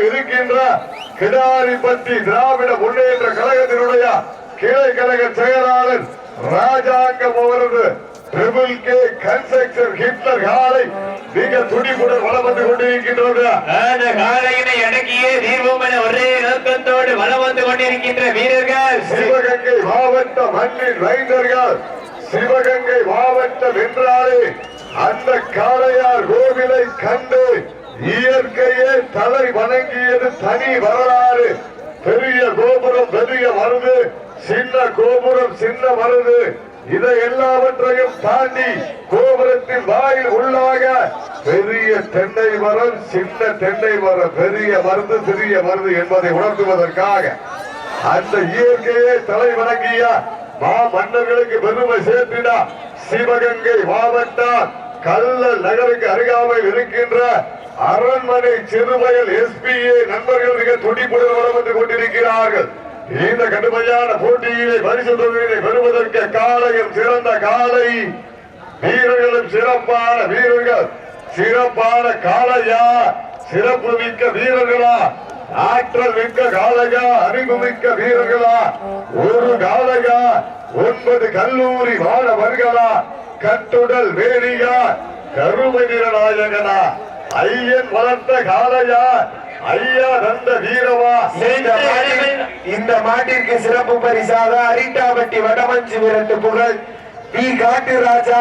இருக்கின்ற கிடாரிப்பட்டி திராவிட முன்னேற்ற கழகத்தினுடைய கிளை கழக செயலாளர் ராஜாங்கம் அவரது ட்ரிபிள் கே கன்ஸ்ட்ரக்ஷன் ஹிட்லர் காலை மிக துடிப்புடன் வளம் வந்து கொண்டிருக்கின்றது அந்த காலையினை அடக்கியே தீர்வோம் என ஒரே நோக்கத்தோடு வலம் வந்து கொண்டிருக்கின்ற வீரர்கள். சிவகங்கை மாவட்ட மண்ணின் ரைந்தர்கள் சிவகங்கை மாவட்டம் என்றாலே அந்த காளையார் கோவிலை கண்டு இயற்கையே தலை வணங்கியது தனி வரலாறு. பெரிய கோபுரம் பெரிய மருது சின்ன கோபுரம் சின்ன மருது இதை எல்லாவற்றையும் தாண்டி கோபுரத்தின் வாயில் உள்ளாக பெரிய தென்னை மரம் சின்ன தென்னை மரம் பெரிய மருந்து சிறிய மருந்து என்பதை உணர்த்துவதற்காக அந்த இயற்கையே தலை வணங்கிய மா மன்னர்களுக்கு பெருமை சேர்த்திட சிவகங்கை மாவட்டம் கள்ள நகருக்கு அருகாமல் இருக்கின்ற அரண்மனை சிறுவயல் எஸ்பிஏ நண்பர்கள் மிக துடிப்புடன் வளம் வந்து கொண்டிருக்கிறார்கள். இந்த கடுமையான போட்டியிலே பரிசு தொகையினை பெறுவதற்கு காலையும் சிறந்த காலை. வீரர்களும் சிறப்பான வீரர்கள். சிறப்பான காளையா? சிறப்பு மிக்க வீரர்களா? ஆற்றல் மிக்க காளையா அறிவு மிக்க வீரர்களா ஒரு காளையா ஒன்பது கல்லூரி மாணவர்களா கட்டுடல் வேணியா கருமை நிறநாயகனா ஐயன் வளர்த்த காளையா ஐயா தந்த வீரவா இந்த மாட்டிற்கு- இந்த மாட்டிற்கு சிறப்பு பரிசாக அரிட்டாபட்டி வடமஞ்சு விரட்டு புகழ் பி. காட்டு ராஜா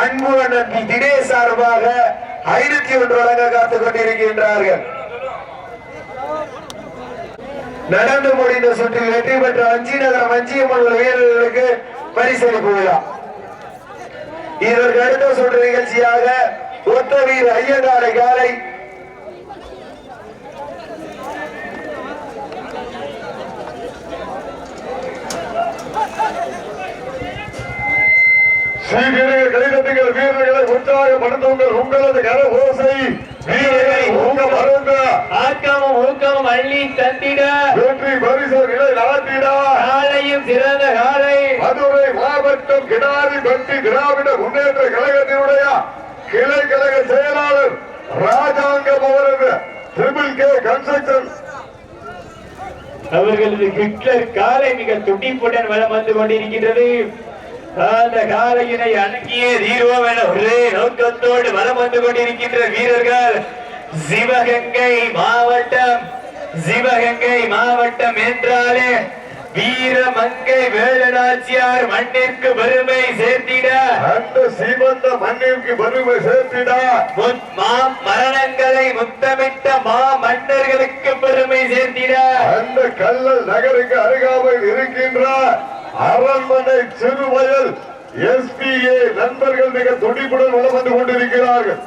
அன்பு அண்ணன் பி. தினேஷ் சார்பாக ஐநூத்தி ஒன்று வழங்க காத்துக் கொண்டிருக்கின்றார்கள். நடந்து முடிந்த சுற்றில் வெற்றி பெற்ற அஞ்சி நகரம் அஞ்சியம்மன் உள்ள வீரர்களுக்கு பரிசளிப்பு விழா. இதற்கு அடுத்த சுற்று நிகழ்ச்சியாக ஒத்த வீர ஐயங்காரை காலை சீக்கிரம் கைதட்டுங்கள் வீரர்களை உற்சாகப்படுத்துங்கள். உங்களது கர ஓசை ஆக்கமும் ஊக்கமும் அள்ளி தந்திட. வெற்றி பரிசு நிலை நாட்டிட காலையும் சிறந்த காலை. மதுரை மாவட்டம் கிடாரி பட்டி திராவிட முன்னேற்ற கழகத்தினுடைய கிளை கழக செயலாளர் ராஜாங்கம் அவரது ட்ரிபிள் கே கன்ஸ்ட்ரக்ஷன். அவர்களது ஹிட்லர் காலை மிக துடிப்புடன் வலம் வந்து கொண்டிருக்கின்றது. அந்த காலையினை அடக்கியே தீர்வோம் என ஒரே நோக்கத்தோடு வலம் வந்து கொண்டிருக்கின்ற வீரர்கள் சிவகங்கை மாவட்டம் சிவகங்கை மாவட்டம் என்றாலே வீரமங்கை வேலநாச்சியார் மண்ணிற்கு பெருமை சேர்த்திட. அந்த சீமந்த மண்ணிற்கு பெருமை சேர்த்திட. முத்- மா மரணங்களை முத்தமிட்ட மா மன்னர்களுக்கு பெருமை சேர்த்திட. அந்த கல்லல் நகருக்கு அருகாமையில் இருக்கின்ற அரண்மனை சிறுவயல் எஸ்பிஏ நண்பர்கள் மிக துடிப்புடன் வளம் வந்து கொண்டிருக்கிறார்கள்.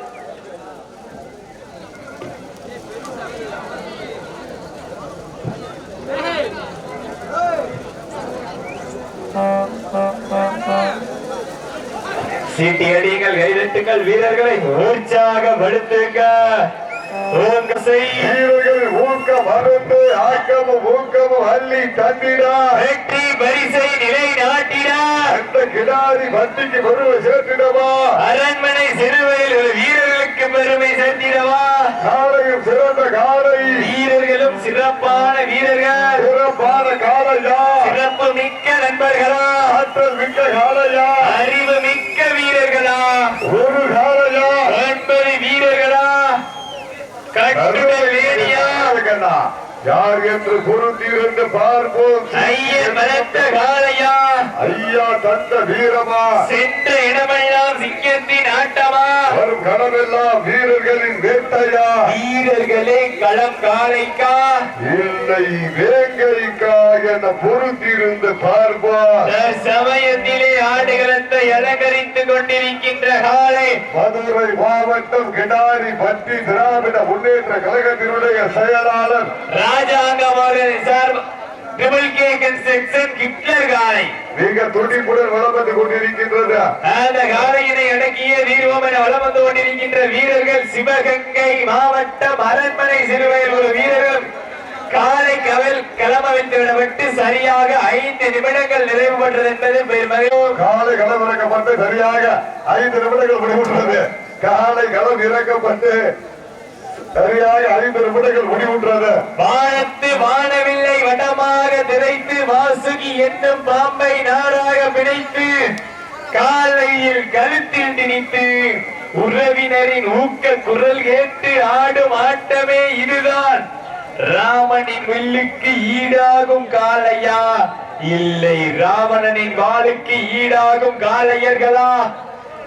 சீட்டி அடியுங்கள் கைதட்டுங்கள் வீரர்களை உற்சாகப்படுத்துங்க வீரர்கள் ஊக்கம் அருந்து ஆக்கமும் ஊக்கமும் அள்ளி தந்திடா வெற்றி பரிசை நிலை நாட்டிட. அந்த கிடாரி வண்டிக்கு பெருமை சேர்த்திடவா. அரண்மனை சிறுவையில் ஒரு வீரர்களுக்கு பெருமை சேர்த்திடவா. காலையும் சிறந்த காலை. வீரர்களும் சிறப்பான வீரர்கள். சிறப்பான காலையா. சிறப்பு மிக்க நண்பர்களா. ஆற்றல் மிக்க காலையா. அறிவு மிக்க வீரர்களா. ஒரு காலையா ஒன்பது வீரர்களா கட்டுடல் வேணியா கண்ணா யார் என்று பொருத்தியிருந்து பார்ப்போம். ஐயன் பலத்த காளையா? ஐயா தந்த வீரமா? சென்ற இடமெல்லாம் சிங்கத்தின் ஆட்டமா வரும் கனவெல்லாம் வீரர்களின் வேட்டையா? வீரர்களே களம் காளைக்கா? இல்லை வேங்கைக்கா என பொருத்தியிருந்து பார்ப்பா சமயத்திலே ஆடுகளத்தை அலங்கரித்துக் கொண்டிருக்கின்ற காளை. மதுரை மாவட்டம் கிடாரி பட்டி திராவிட முன்னேற்ற கழகத்தினுடைய செயலாளர். ராஜாங்கம் அவர்களின் சார்பு ட்ரிபிள் கே கன்ஸ்ட்ரக்ஷன் ஹிட்லர் காளை மிக துடிப்புடன் வளம் வந்து கொண்டிருக்கின்றது. அந்த காளையினை அடக்கிய வீரவோம் என வலம் வந்து கொண்டிருக்கின்ற வீரர்கள் சிவகங்கை மாவட்டம் அரண்மனை சிறுவையில் ஒரு வீரர்கள். காலை கவல் கிளம்ப வைத்து விடப்பட்டு சரியாக ஐந்து நிமிடங்கள் நிறைவு பெற்றது என்பது காலை களம் இறக்கப்பட்டு சரியாக ஐந்து நிமிடங்கள் முடிவுற்றது. காலை களம் இறக்கப்பட்டு சரியாக ஐந்து நிமிடங்கள் முடிவுற்றது. வானத்து வானவில்லை வடமாக திரைத்து வாசுகி என்னும் பாம்பை நாராக பிணைத்து காலையில் கழுத்தில் திணித்து உறவினரின் ஊக்க குரல் கேட்டு ஆடும் ஆட்டமே இதுதான். ராமனின் வில்லுக்கு ஈடாகும் காளையா? இல்லை ராவணனின் வாளுக்கு ஈடாகும் காளையர்களா?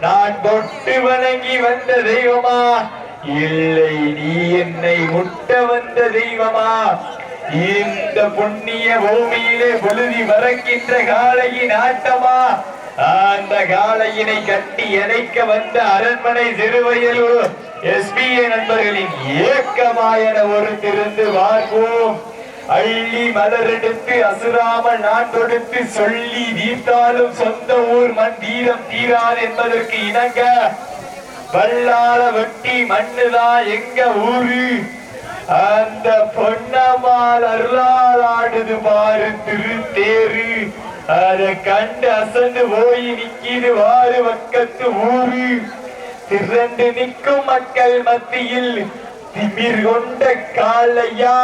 நான் தொட்டு வணங்கி வந்த தெய்வமா? இல்லை நீ என்னை முட்ட வந்த தெய்வமா? இந்த புண்ணிய பூமியிலே பொழுதி மறக்கின்ற காளையின் ஆட்டமா? அந்த காளையினை கட்டி இணைக்க வந்த அரண்மனை சிறுவயலூர் எஸ்பிஏ நண்பர்களின் ஏக்கமாயன ஒரு திருந்து பார்ப்போம். அள்ளி மலரெடுத்து அசுராமல் நாட்டொடுத்து சொல்லி தீர்த்தாலும் சொந்த ஊர் மண் தீரம் தீராது என்பதற்கு இணங்க வல்லால வெட்டி மண்ணுதான் எங்க ஊரு? அந்த பொன்னமால் அருளால் ஆடுது பாரு திருத்தேரு. அத கண்டு அசந்து போய் நிக்கிது வாரு பக்கத்து ஊரு. திரண்டு நிற்கும் மக்கள் மத்தியில் திமிர் கொண்ட காலையா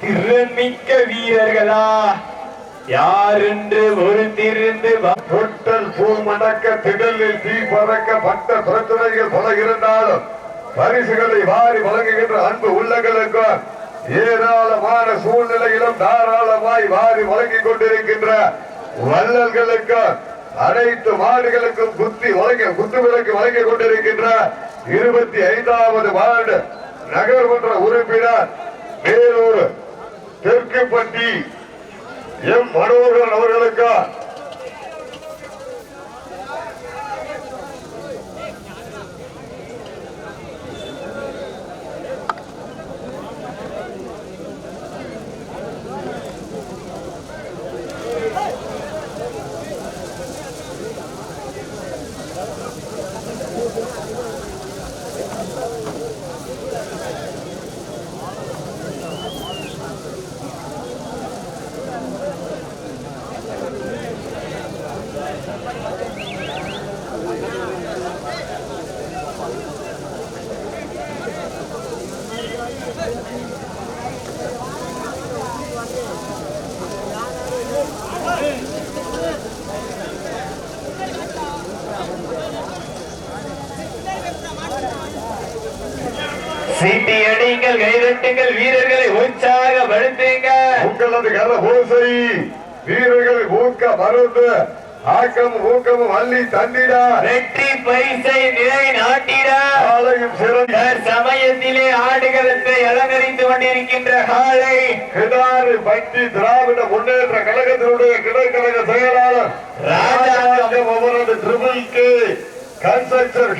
திறன்மிக்க வீரர்களா. யார் என்று பொறுத்திருந்து தொட்டல் பூ மடக்க திடலில் தீ பறக்க பட்ட பிரச்சனைகள் பல இருந்தாலும் பரிசுகளை வாரி வழங்குகின்ற அன்பு உள்ளங்களுக்கு ஏராளமான சூழ்நிலையிலும் தாராளமாய் வாரி வழங்கிக் கொண்டிருக்கின்ற வள்ளல்களுக்கு அனைத்து மாடுகளுக்கும் குத்தி வழங்க குத்து விளக்கு வழங்கிக் கொண்டிருக்கின்ற இருபத்தி ஐந்தாவது வார்டு நகர்மன்ற உறுப்பினர் வேலூர் தெற்குப்பட்டி எம் மனோகரன் அவர்களுக்கு சீட்டி அடிங்கள் கைதட்டுங்கள் வீரர்களை உற்சாகப்படுத்துங்க உங்களது கர பூசை வீரர்கள் ஊக்க மருந்து ஆக்கம் ஊக்கமும் அள்ளி தந்திட. வெற்றி பரிசை நிலை நாட்டிட. ஆலயம் சிறந்த சமயத்திலே ஆடுகளத்தை அலங்கரித்து கொண்டிருக்கின்ற காலை கிடாறு பட்டி திராவிட முன்னேற்ற கழகத்தினுடைய கிளைக்கழக செயலாளர் அவரது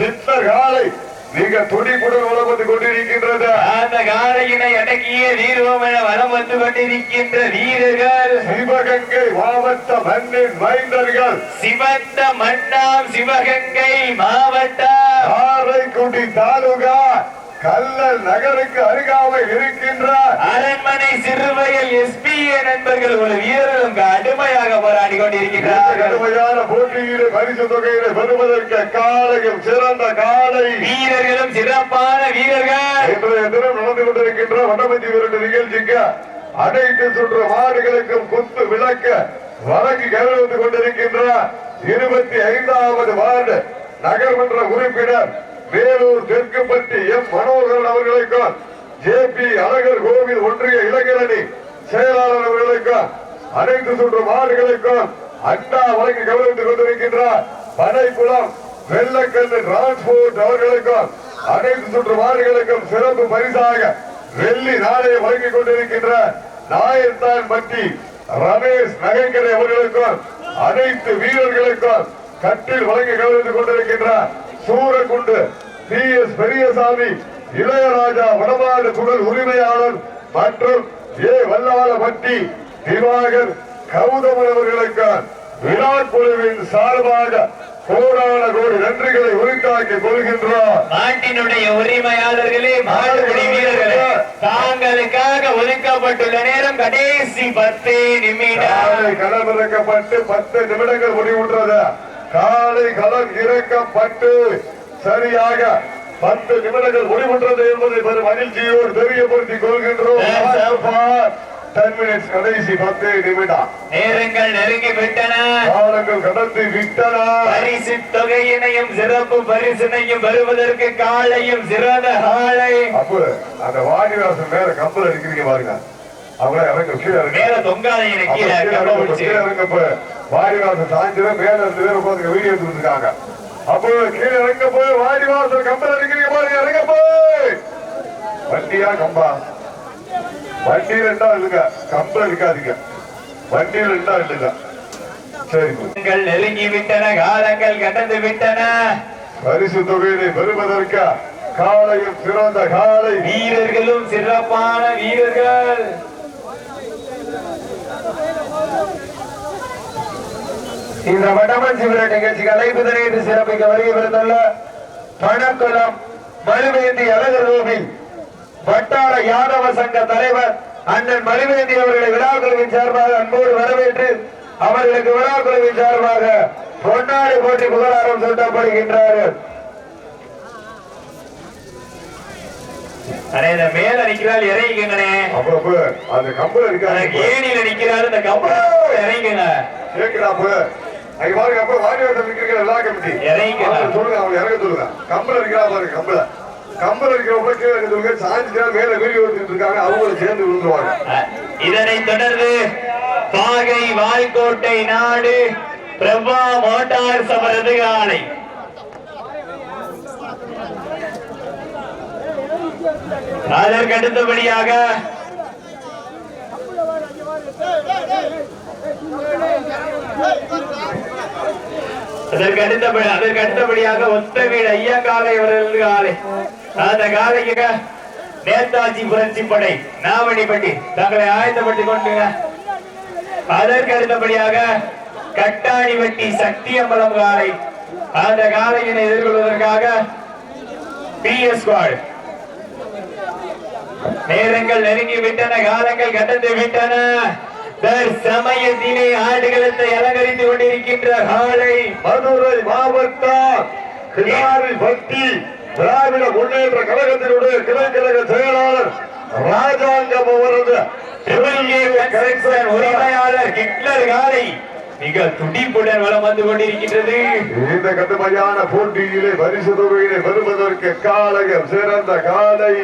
ஹிட்லர் காலை மிக துடிப்புடன் உலகத்து கொண்டிருக்கின்றது. அந்த காலையினை அடக்கிய வீரவோம் என வலம் வந்து கொண்டிருக்கின்ற வீரர்கள். சிவகங்கை மாவட்ட மண்ணின் மைந்தர்கள். சிவந்த மண்ணாம் சிவகங்கை மாவட்டம். காரைக்குடி தாலுகா கல்லல் நகருக்கு அருகாமையில் இருக்கின்ற அரண்மனை சிறுவயல் எஸ்பிஏ நண்பர்கள் ஒரு வீரர்களும் கடுமையாக போராடி இந்த கொண்டிருக்கிறார்கள் கடுமையான போட்டியிலே பரிசு தொகையினை பெறுவதற்கு காலையும் சிறந்த காலை. வீரர்களும் சிறப்பான வீரர்கள். இன்றைய தினம் நடந்து கொண்டிருக்கின்ற வடமஞ்சி விரட்டு நிகழ்ச்சிக்கு அனைத்து சுற்று மாடுகளுக்கும் குத்து விளக்க வழங்கி கௌரவித்துக் கொண்டிருக்கின்ற இருபத்தி ஐந்தாவது வார்டு நகர்மன்ற உறுப்பினர் வேலூர் தெற்குப்பட்டி எம் மனோகரன் அவர்களுக்கும் ஜே பி அழகர் கோவில் ஒன்றிய இளைஞரணி செயலாளர் அவர்களுக்கும் அனைத்து சுற்று மாடுகளுக்கும் அண்டா வழங்கி கவனித்துக் கொண்டிருக்கின்ற பனைக்குளம் வெள்ளக்கண்ணு டிரான்ஸ்போர்ட் அவர்களுக்கும் அனைத்து சுற்று மாடுகளுக்கும் சிறப்பு பரிசாக வெள்ளி நாளைய வழங்கிக் கொண்டிருக்கின்ற நாயர்தான் பற்றி ரமேஷ் நகைக்கரை அவர்களுக்கும் அனைத்து வீரர்களுக்கும் கட்டில் வழங்கி கவனித்துக் கொண்டிருக்கின்ற சூரக்குண்டு பி எஸ் பெரியசாமி இளையராஜா வடமாடு துகள் உரிமையாளர் மற்றும் ஏ வல்லாளபட்டி திவாகர் கௌதமன் அவர்களுக்கு விராட் குழுவின் சார்பாக கோடான கோடி நன்றிகளை உரித்தாக்கி கொள்கின்றோம் நாட்டினுடைய உரிமையாளர்களே மாடுபிடி வீரர்களே தாங்களுக்காக ஒதுக்கப்பட்டுள்ள நேரம் கடைசி பத்து நிமிடம். காலை களம் இறக்கப்பட்டு பத்து நிமிடங்கள் முடிவுற்றது. காலை களம் இறக்கப்பட்டு சரியாக பத்து நிமிடங்கள் முடிவுற்றது என்பதை பெரும் மகிழ்ச்சியோடு தெரியப்படுத்திக் கொள்கின்றோம். கடைசி பத்து நிமிடம். நேரங்கள் நெருங்கி விட்டன காலங்கள் கடந்து விட்டன. பரிசு தொகையினையும் சிறப்பு பரிசினையும் பெறுவதற்கு காலையும் சிறந்த காலை அப்ப அந்த வாடிவாசல் மேல கம்பல் அடிக்கிறீங்க பாருங்க. அவங்கள இறங்க கீழே இறங்க மேல கீழே கீழே வாடிவாசல் சாய்ஞ்சிரும் மேல இருந்து பேர் உட்காந்து வீடியோ எடுத்துட்டு இருக்காங்க. அப்போ கீழே இறங்க போய் வாடிவாசல் கம்பல் அடிக்கிறீங்க பாருங்க இறங்க போய். வண்டியா கம்பா? வண்டி ரெண்டா இல்லைங்க கம்பல் இருக்காதீங்க வண்டி ரெண்டா இல்லைங்க. சரி நெருங்கி விட்டன காலங்கள் கடந்து விட்டன. பரிசு தொகையினை பெறுவதற்கு காலையும் சிறந்த காலை. வீரர்களும் சிறப்பான வீரர்கள். இந்த வடமன் சிவர நிகழ்ச்சிக்கு அழைப்புதனை என்று சிறப்பிக்க வருகிறதுள்ள பணக்குளம் மலுவேந்தி அழகர் கோவில் வட்டார யாதவ சங்க தலைவர் அண்ணன் மலுவேந்தி அவர்களை விழாக்குழுவின் சார்பாக அன்போடு வரவேற்று அவர்களுக்கு விழாக்குழுவின் சார்பாக பொன்னாடி போட்டி புகழாரம் சூட்டப்படுகின்றார்கள் மேல நிக்கிறாள் இறங்கிக்கங்கண்ணே அந்த கம்பல் அந்த இருக்காது ஏணியில நிக்கிறாரு இந்த கப்பல் இறங்கிக்கங்க கேக்குதா அப்ப அங்க பாருங்க அப்ப வாடிவாசல் நிக்கிறீங்க எல்லா கமிட்டி சொல்லுங்க அவங்க இறங்க சொல்லுங்க. கம்பல் இருக்கிறா பாருங்க கம்பல கம்பல் இருக்கிறவங்க கீழே இறங்க சொல்லுங்க. சாஞ்சிட்டா மேல வீடியோ எடுத்துட்டு இருக்காங்க அவங்களும் சேர்ந்து விழுந்துருவாங்க. அஹ், இதனைத் தொடர்ந்து பாகை வால்கோட்டை நாடு பிரபா மோட்டார் சமரது காலை அதற்கு அடுத்தபடியாக அதற்கு அடுத்தபடி அதற்கு அடுத்தபடியாக ஒத்த வீடு ஐயா அவர்கள் காலை. அந்த காலைக்கு நேதாஜி புரட்சி படை நாவணிப்பட்டி தங்களை ஆயத்தப்பட்டுக் கொண்டுங்க அதற்கு அடுத்தபடியாக கட்டாணிவட்டி சக்தியம்பலம் காலை அந்த காலையினை எதிர்கொள்வதற்காக பி எஸ் நேரங்கள் நெருங்கி விட்டன காலங்கள் கட்டத்தை விட்டன. தற்சமயத்திலே ஆடுகளத்தை அலங்கரித்து கொண்டிருக்கின்ற காலை மதுரை மாவட்டம் பக்தி திராவிட முன்னேற்ற கழகத்தினுடைய கிளை கழக செயலாளர் ராஜாங்கம் அவரது உரிமையாளர் ஹிட்லர் காலை மிக துடிப்புடன் வளம் வந்து கொண்டிருக்கின்றது. இந்த கடுமையான போட்டியிலே பரிசு தொகையிலே வருவதற்கு காலகம் சிறந்த காலை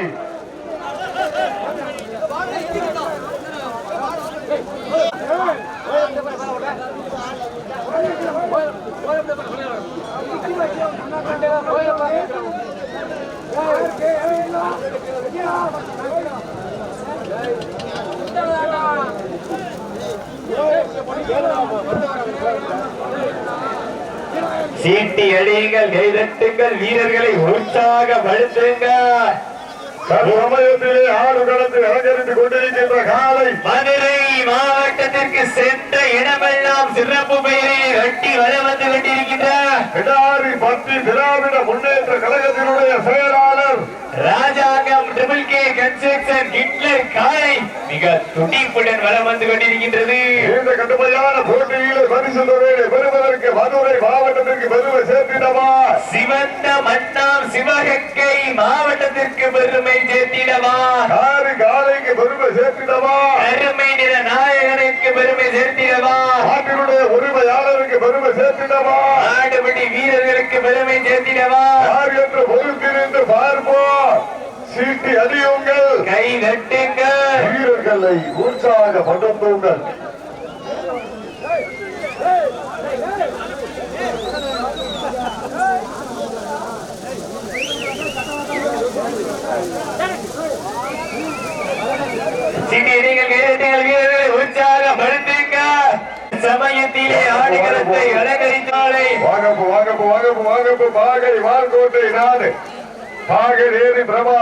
சீட்டி அடியுங்கள் கைதட்டுங்கள் வீரர்களை உற்சாக படுத்துங்கள். சமயத்திலே ஆடுகளத்தில் அலங்கரித்துக் கொண்டிருக்கின்ற காலை மதுரை மாவட்டத்திற்கு சென்ற இடமெல்லாம் சிறப்பு பெயரை கட்டி வலம் வந்து கொண்டிருக்கின்ற கிடாரி பக்தி திராவிட முன்னேற்ற கழகத்தினுடைய செயலாளர் Rajangam triple K construction Hitler காலை மிக துடிப்புடன் வலம் வந்து கொண்டிருக்கின்றது. இந்த கடுமையான போட்டியிலே பரிசு தொகையை பெறுவதற்கு மதுரை மாவட்டத்திற்கு பெருமை சேர்த்திடவா சிவந்த மன்னாம் சிவகங்கை மாவட்டத்திற்கு பெருமை சேர்த்திடவா? காரி காலைக்கு பெருமை சேர்த்திடவா? அருமை நிற நாயகனுக்கு பெருமை சேர்த்திடவா? நாட்டினுடைய உரிமையாளருக்கு பெருமை சேர்த்திடவா? ஆடுபடி வீரர்களுக்கு பெருமை சேர்த்திடவா? யார் என்று பொறுத்திருந்து பார்ப்போம். சீட்டி அடியுங்கள் கை தட்டுங்கள். வீரர்களை உற்சாகப்படுத்துங்கள். சிட்டியடிகள் கைதட்டுங்கள் வீரர்களை உற்சாகப்படுத்துங்க ஆடுகளத்தை அலங்கரித்தாலே வாங்கப்பு வாங்கப்பு வாங்கப்பு வாங்கப்பு. பாகை வால்கோட்டை நாடு. பிரபா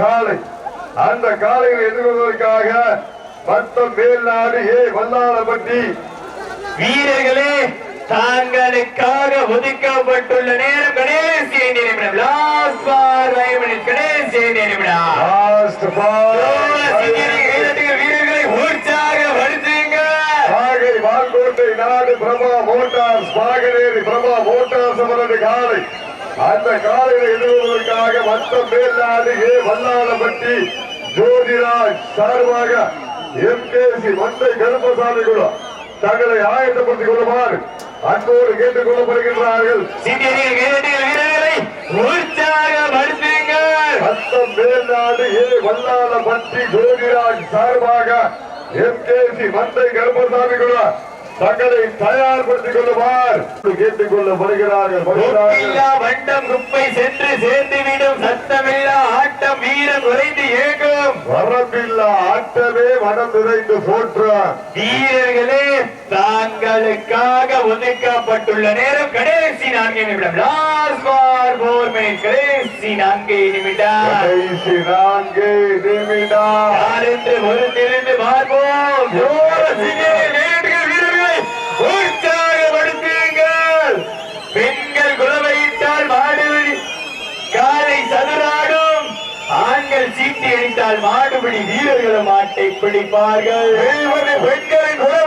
காலை. அந்த காலையில் எதிர்கொள்வதற்காக மத்தம் மேல்நாடு ஏ வல்லாளப்பட்டி வீரர்களே தாங்களுக்காக ஒதுக்கப்பட்டுள்ள நேரம் கடைசி நிமிடம் லாஸ்ட் ஃபார் ஃபைவ் மினிட்ஸ் கடைசி நிமிடம் லாஸ்ட் வீரர்களை உற்சாகப்படுத்துங்க பாகை வால்கோட்டை நாடு பிரபா மோட்டார்ஸ் பாகரேரி பிரபா மோட்டார் சமரது காலை. அந்த காலையில் எதிர்வதற்காக மற்ற மேல்நாடு ஏ வல்லாளப்பட்டி ஜோதிராஜ் சார்பாக எம்கேசி மந்தை கருப்பசாமி குழு தங்களை ஆயத்தப்படுத்திக் கொள்ளுமாறு அன்போடு கேட்டுக் கொள்ளப்படுகின்றார்கள். மற்ற மேல்நாடு ஏ வல்லாளப்பட்டி ஜோதிராஜ் சார்பாக எம்கேசி மந்தை கருப்பசாமி குழு தங்களை தயார்படுத்திக் கொள்ளுமாறு கேட்டுக் கொள்ளப்படுகிறார்கள் வண்டம் குப்பை சென்று சேர்ந்துவிடும் சத்தமில்லா ஆட்டம் வீரம் குறைந்து ஏகும் வரம்பில்லா ஆட்டமே மனம் நிறைந்து போற்ற. வீரர்களே தாங்களுக்காக ஒதுக்கப்பட்டுள்ள நேரம் கடைசி நான்கு நிமிடம். லாஸ்ட் ஃபார் ஃபோர் மினிட்ஸ் கடைசி நான்கு நிமிடம். கடைசி நான்கு நிமிடம். யார் என்று பொறுத்திருந்து பார்ப்போம் ஜோர சீனியர் வீரர்கள் வீரர்களை உற்சாகப்படுத்துங்கள் பெண்கள் குலவையிட்டால் மாடுபிடி காலை சதுராடும் பெண்கள் சீட்டி அடித்தால் மாடுபிடி வீரர்களும் ஆட்டை பிடிப்பார்கள். பெண்களின் உறவு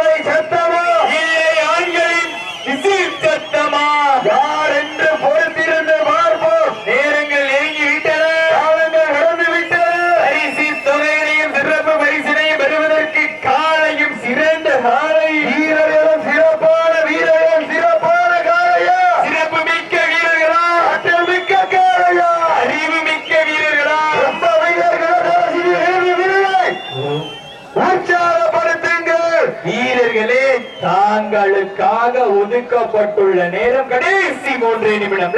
தாங்களுக்காக ஒதுக்கப்பட்டுள்ள நேரம் கடைசி மூன்று நிமிடம்.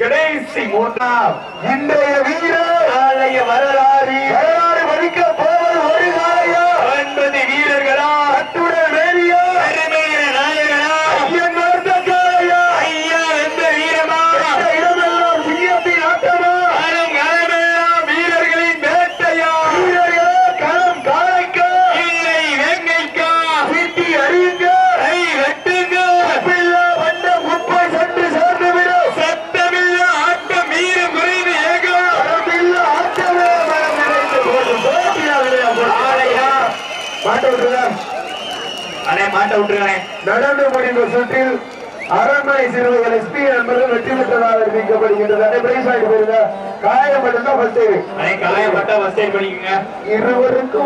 கடைசி மூன்றாம். இன்றைய வீரர் ஆலய வரலாறு வரலாறு வடிக்க போவது ஒரு காளையா ஒன்பது வீரர்களா அத்துடன் வேலியா பெருமையின நாயகனா ஐயன் வார்த்த காளையா ஐயா எந்த வீரமா இந்த இடமெல்லாம் சிங்கத்தின் ஆட்டமா காலம் காலமெல்லாம் வீரர்களின் வேட்டையா வீரர்களே களம் காளைக்கா இல்லை வேங்கைக்கா சீட்டி அறியுங்க கை வெட்டுங்க பில்லா வந்த குப்பை சட்டு சேர்ந்து விடும் சத்தமில்ல ஆட்டம் வீரம் குறைந்து ஏகம் களமில்ல ஆட்டமே மனம் நிறைந்து போடும் போட்டியா விளையா ஆலையா மாட்டோம் அண்ணே மாட்ட விட்டுருக்கேன் நடந்து முடிந்த சுற்றில் அரண்மனை சிறுவர்கள் எஸ்பி என்பது வெற்றி பெற்றதாக அறிவிக்கப்படுகின்றது. அதை பிரைஸ் ஆகி போயிருங்க. காயம் மட்டும்தான் ஃபர்ஸ்ட் அண்ணே காயப்பட்டா ஃபர்ஸ்ட் எய்ட் பண்ணிக்கங்க. இருவருக்கும்